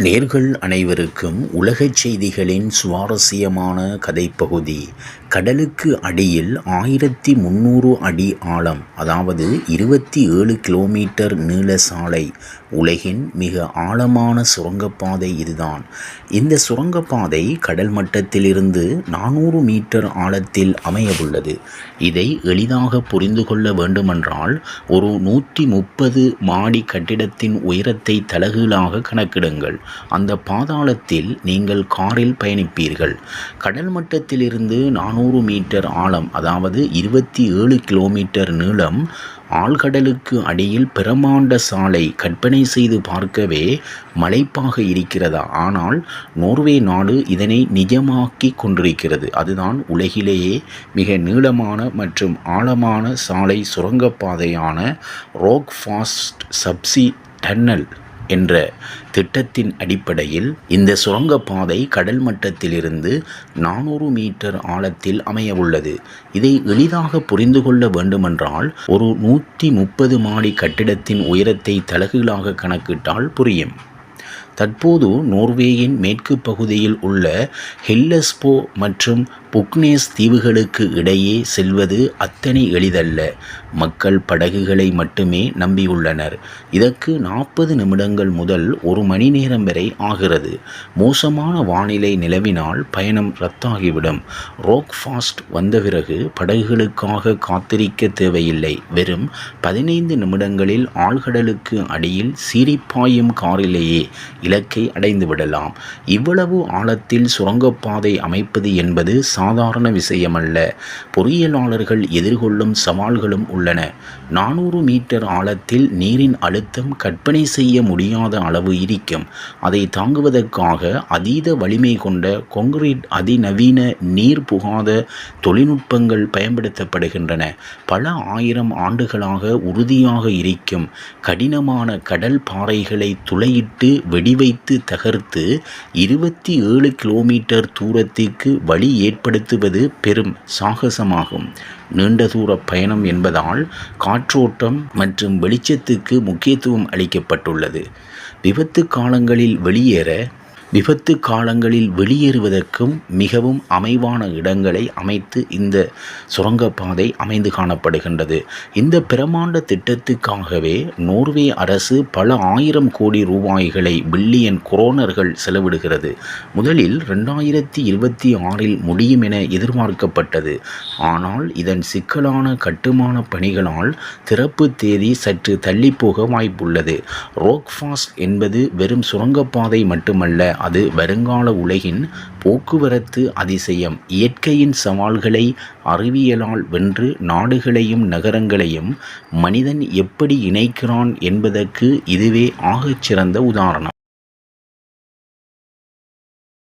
நேர்கள் அனைவருக்கும் உலகச் செய்திகளின் சுவாரஸ்யமான கதைப்பகுதி கடலுக்கு அடியில் ஆயிரத்தி முந்நூறு அடி ஆழம் அதாவது இருபத்தி ஏழு கிலோமீட்டர் நீள சாலை. உலகின் மிக ஆழமான சுரங்கப்பாதை இதுதான். இந்த சுரங்கப்பாதை கடல் மட்டத்திலிருந்து நானூறு மீட்டர் ஆழத்தில் அமையவுள்ளது. இதை எளிதாக புரிந்து கொள்ள வேண்டுமென்றால் ஒரு நூற்றி முப்பது மாடி கட்டிடத்தின் உயரத்தை தலகீழாக கணக்கிடுங்கள். அந்த பாதாளத்தில் நீங்கள் காரில் பயணிப்பீர்கள். கடல் மட்டத்திலிருந்து நானூறு மீட்டர் ஆழம் அதாவது இருபத்தி ஏழு கிலோமீட்டர் நீளம் ஆழ்கடலுக்கு அடியில் பிரமாண்ட சாலை கற்பனை செய்து பார்க்கவே மலைப்பாக இருக்கிறதா? ஆனால் நோர்வே நாடு இதனை நிஜமாக்கி கொண்டிருக்கிறது. அதுதான் உலகிலேயே மிக நீளமான மற்றும் ஆழமான சாலை சுரங்கப்பாதையான ரோக் ஃபாஸ்ட் சப்சி டன்னல். என்ற திட்டத்தின் அடிப்படையில் இந்த சுரங்கப்பாதை கடல் மட்டத்திலிருந்து நானூறு மீட்டர் ஆழத்தில் அமையவுள்ளது. இதை எளிதாக புரிந்து கொள்ள வேண்டுமென்றால் ஒரு நூற்றி முப்பது மாடி கட்டிடத்தின் உயரத்தை தலகுகளாக கணக்கிட்டால் புரியும். தற்போது நோர்வேயின் மேற்கு பகுதியில் உள்ள ஹெல்லஸ்போ மற்றும் புக்னேஸ் தீவுகளுக்கு இடையே செல்வது அத்தனை எளிதல்ல. மக்கள் படகுகளை மட்டுமே நம்பியுள்ளனர். இதற்கு நாற்பது நிமிடங்கள் முதல் ஒரு மணி நேரம் வரை ஆகிறது. மோசமான வானிலை நிலவினால் பயணம் ரத்தாகிவிடும். ரோக் ஃபாஸ்ட் வந்த பிறகு படகுகளுக்காக காத்திருக்க தேவையில்லை. வெறும் பதினைந்து நிமிடங்களில் ஆழ்கடலுக்கு அடியில் சீரிப்பாயும் காரிலேயே இலக்கை அடைந்து விடலாம் இவ்வளவு ஆழத்தில் சுரங்கப்பாதை அமைப்பது என்பது சாதாரண விஷயமல்ல. பொறியியலாளர்கள் எதிர்கொள்ளும் சவால்களும் உள்ளன. நானூறு மீட்டர் ஆழத்தில் நீரின் அழுத்தம் கற்பனை செய்ய முடியாத அளவு இருக்கும். அதை தாங்குவதற்காக அதீத வலிமை கொண்ட கொங்கிரீட் அதிநவீன நீர் புகாத தொழில்நுட்பங்கள் பயன்படுத்தப்படுகின்றன. பல ஆயிரம் ஆண்டுகளாக உறுதியாக இருக்கும். கடினமான கடல் பாறைகளை துளையிட்டு வெடிவைத்து தகர்த்து இருபத்தி ஏழு கிலோமீட்டர் தூரத்திற்கு வழி ஏற்படுத்துவது பெரும் சாகசமாகும். நீண்ட தூர பயணம் என்பதால் காற்றோட்டம் மற்றும் வெளிச்சத்துக்கு முக்கியத்துவம் அளிக்கப்பட்டுள்ளது. விபத்து காலங்களில் வெளியேற விபத்து காலங்களில் வெளியேறுவதற்கும் மிகவும் அமைவான இடங்களை அமைத்து இந்த சுரங்கப்பாதை அமைந்து காணப்படுகின்றது. இந்த பிரமாண்ட திட்டத்துக்காகவே நோர்வே அரசு பல ஆயிரம் கோடி ரூபாய்களை பில்லியன் குரோனர்கள் செலவிடுகிறது. முதலில் ரெண்டாயிரத்தி இருபத்தி ஆறில் முடியும் என எதிர்பார்க்கப்பட்டது. ஆனால் இதன் சிக்கலான கட்டுமான பணிகளால் திறப்பு தேதி சற்று தள்ளிப்போக வாய்ப்புள்ளது. ரோக்ஃபாஸ்ட் என்பது வெறும் சுரங்கப்பாதை மட்டுமல்ல அது வருங்கால உலகின் போக்குவரத்து அதிசயம். இயற்கையின் சவால்களை அறிவியலால் வென்று நாடுகளையும் நகரங்களையும் மனிதன் எப்படி இணைக்கிறான் என்பதற்கு இதுவே ஆகச்சிறந்த உதாரணம்.